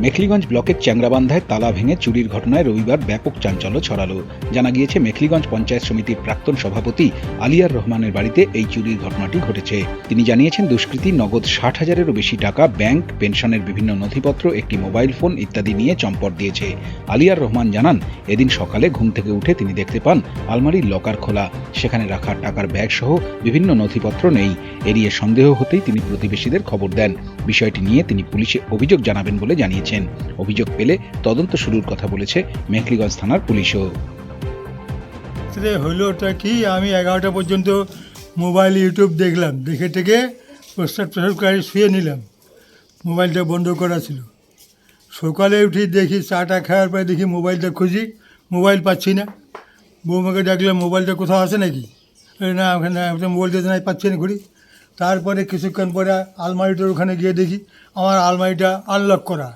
মেখলিগঞ্জ ব্লকের চ্যাংরাবান্ধায় তালা ভেঙে চুরির ঘটনায় রবিবার ব্যাপক চাঞ্চল্য ছড়ালো। জানা গিয়েছে, মেখলিগঞ্জ পঞ্চায়েত সমিতির প্রাক্তন সভাপতি আলিয়ার রহমানের বাড়িতে এই চুরির ঘটনাটি ঘটেছে। তিনি জানিয়েছেন, দুষ্কৃতী নগদ ষাট হাজারেরও বেশি টাকা ব্যাংক, পেনশনের বিভিন্ন নথিপত্র, একটি মোবাইল ফোন ইত্যাদি নিয়ে চম্পট দিয়েছে। আলিয়ার রহমান জানান, এদিন সকালে ঘুম থেকে উঠে তিনি দেখতে পান আলমারির লকার খোলা। সেখানে রাখা টাকার ব্যাগ সহ বিভিন্ন নথিপত্র নেই। এড়িয়ে সন্দেহ হতেই তিনি প্রতিবেশীদের খবর দেন। বিষয়টি নিয়ে তিনি পুলিশে অভিযোগ জানাবেন বলে জানিয়েছেন। অভিযোগ পেলে তদন্ত শুরুর কথা বলেছে মেখলিগঞ্জ থানার পুলিশও। রাত্রে হলোটা কি? আমি এগারোটা পর্যন্ত মোবাইল, ইউটিউব দেখলাম। দেখে টেকে প্রস্তাব প্রস্তাব করে শুয়ে নিলাম। মোবাইলটা বন্ধ করা ছিল। সকালে উঠি দেখি চাটা খাওয়ার পরে দেখি মোবাইলটা খুঁজি, মোবাইল পাচ্ছি না। বৌমাকে ডাকলাম, মোবাইলটা কোথাও আছে নাকি? না, ওখানে মোবাইলটা নাই, পাচ্ছি না ঘুরি তারপরে কিছুক্ষণ পরে আলমারিটার ওখানে গিয়ে দেখি, আমার আলমারিটা আনলক করা।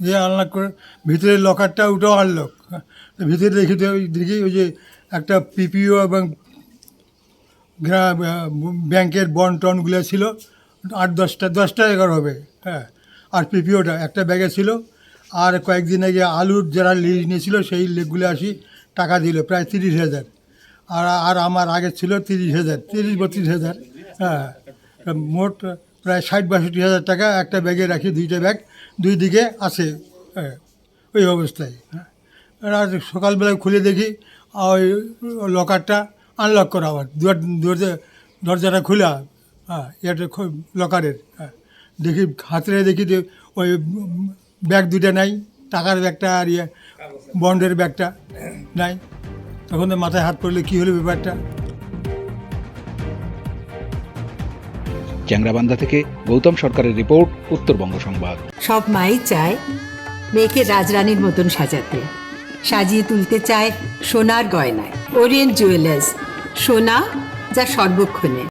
যে আনলক করে ভিতরের লকারটা ওটাও আনলক ভিতরে দেখি দেখি ওই যে একটা পিপিও এবং গ্রা- ব্যাংকের বন টনগুলো ছিল, আট, দশটা দশটা, এগারো হবে হ্যাঁ। আর পিপিওটা একটা ব্যাগে ছিল। আর কয়েকদিন আগে আলুর যারা লিজ নিয়েছিল, সেই লেগুলো আসি, টাকা দিল, প্রায় তিরিশ হাজার। আর আর আমার আগে ছিল তিরিশ হাজার, তিরিশ, বত্রিশ হাজার হ্যাঁ। মোট প্রায় ষাট বাষট্টি হাজার টাকা একটা ব্যাগে রাখি, দুইটা ব্যাগ, দুই দিকে আছে ওই অবস্থায় হ্যাঁ। আর সকালবেলায় খুলে দেখি ওই লকারটা আনলক করা আবার দুয়ার দরজা দরজাটা খোলা হ্যাঁ এটা লকারের হ্যাঁ। দেখি হাতে দেখি যে ওই ব্যাগ দুইটা নাই, টাকার ব্যাগটা আর ইয়ে বন্ডের ব্যাগটা নাই। তখন মাথায় হাত পড়লে কী হলো ব্যাপারটা? চ্যাংরাবান্ধা থেকে গৌতম সরকারের রিপোর্ট, উত্তরবঙ্গ সংবাদ। সব মাই চায় মেয়েকে রাজরানীর মতন সাজাতে। সাজিয়ে তুলতে চায় সোনার গয়নায়। ওরিয়েন্ট জুয়েলার্স, সোনা যা সর্বক্ষণে।